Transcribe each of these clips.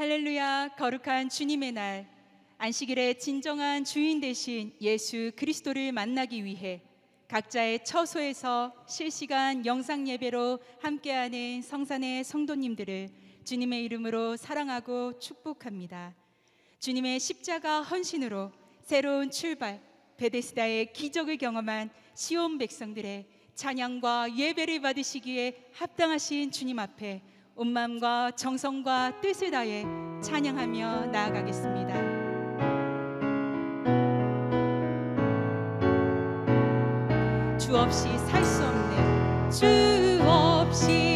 할렐루야, 거룩한 주님의 날. 안식일의 진정한 주인 되신 예수 그리스도를 만나기 위해 각자의 처소에서 실시간 영상 예배로 함께하는 성산의 성도님들을 주님의 이름으로 사랑하고 축복합니다. 주님의 십자가 헌신으로 새로운 출발, 베데스다의 기적을 경험한 시온 백성들의 찬양과 예배를 받으시기에 합당하신 주님 앞에 온 마음과 정성과 뜻을 다해 찬양하며 나아가겠습니다. 주 없이 살 수 없네. 주 없이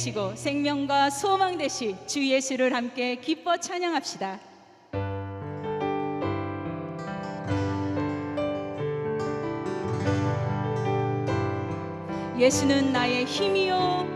되시고 생명과 소망 되시 주 예수를 함께 기뻐 찬양합시다. 예수는 나의 힘이요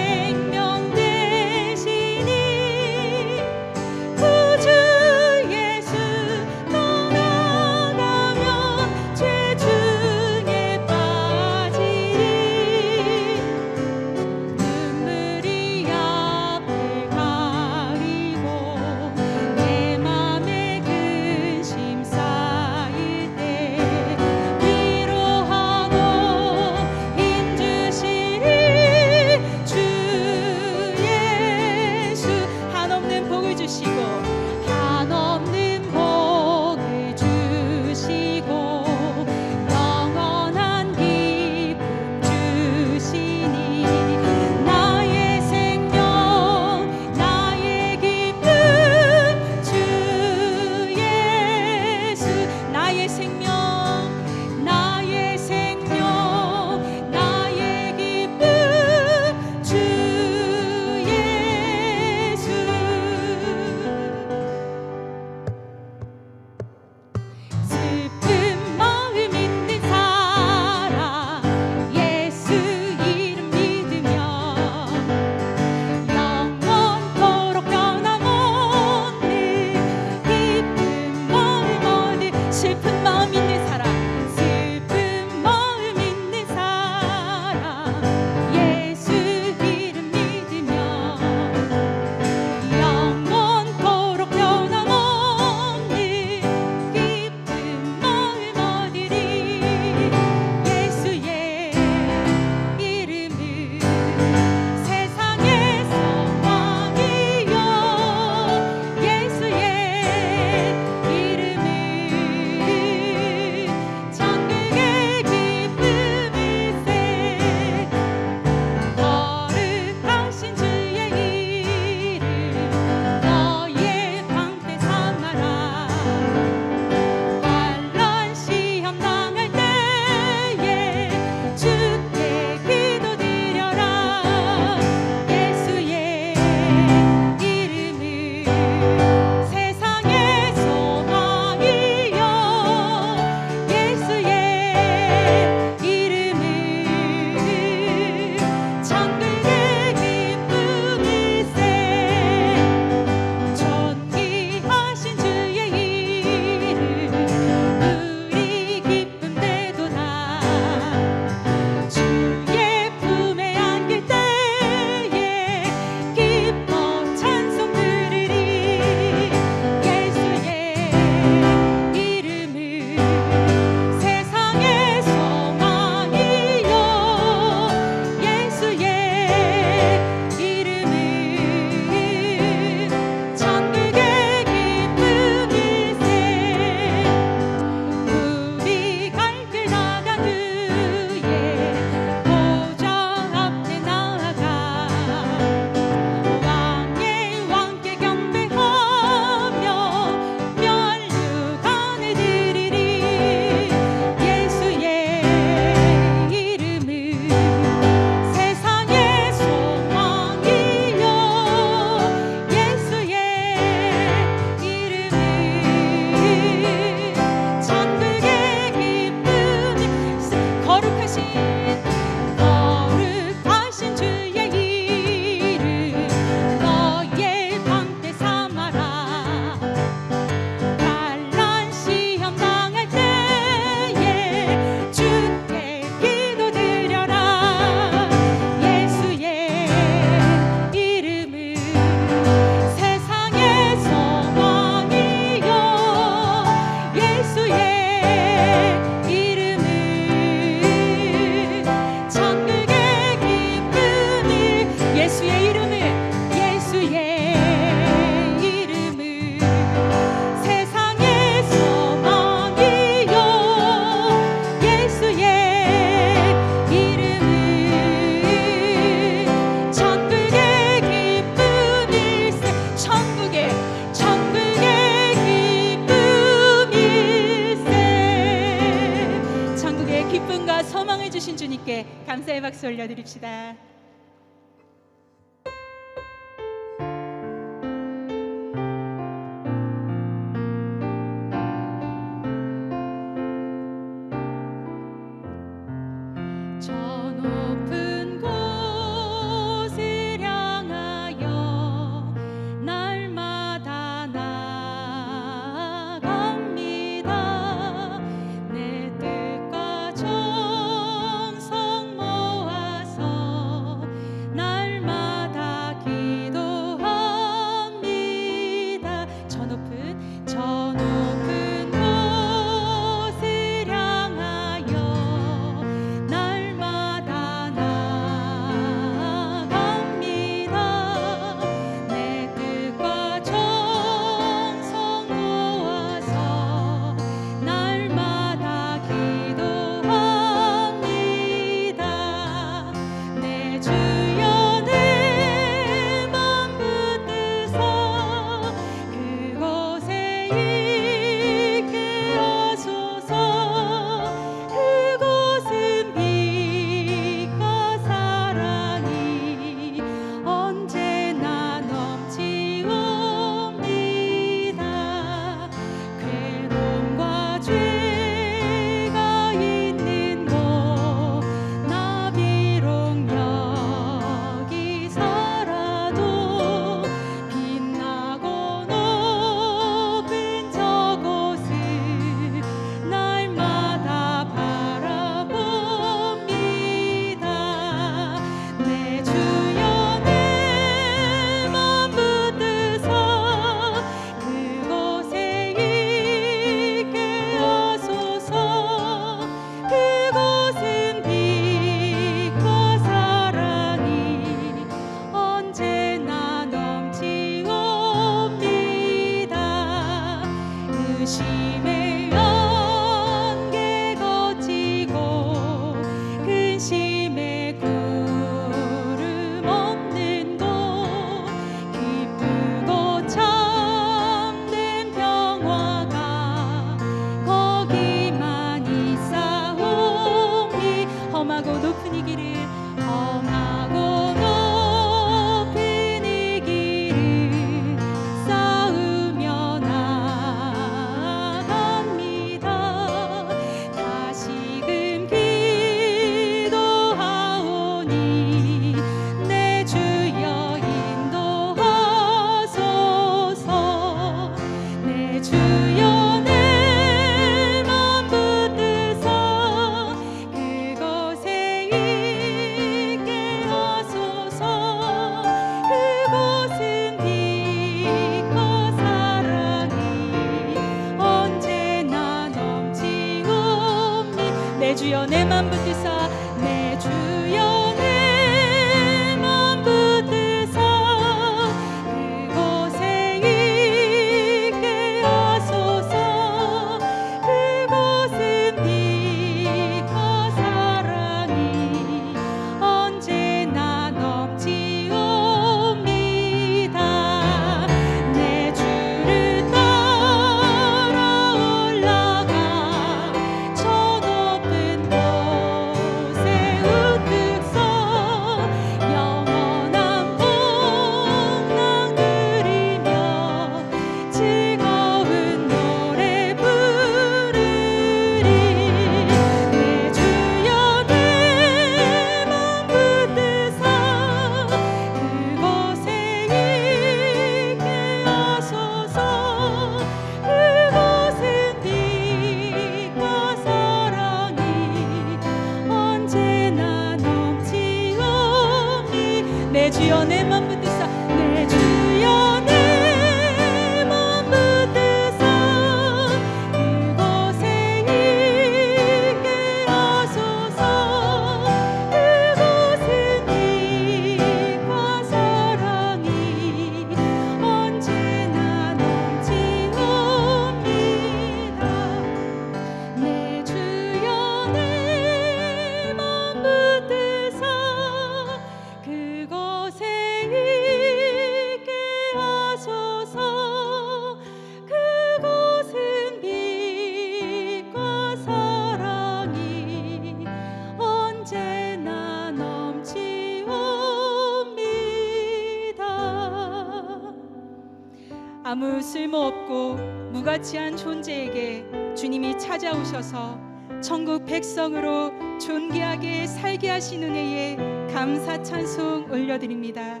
아무 쓸모없고 무가치한 존재에게 주님이 찾아오셔서 천국 백성으로 존귀하게 살게 하신 은혜에 감사 찬송 올려드립니다.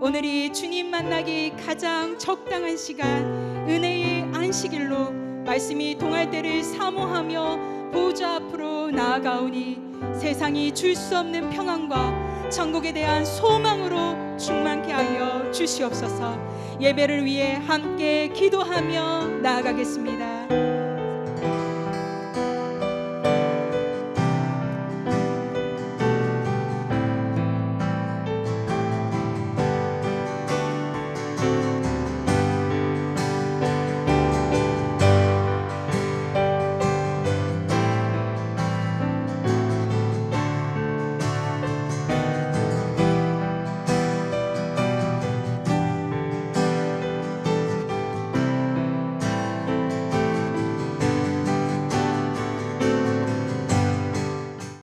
오늘이 주님 만나기 가장 적당한 시간 은혜의 안식일로 말씀이 동할 때를 사모하며 보좌 앞으로 나아가오니 세상이 줄 수 없는 평안과 천국에 대한 소망으로 충만케 하여 주시옵소서 예배를 위해 함께 기도하며 나아가겠습니다.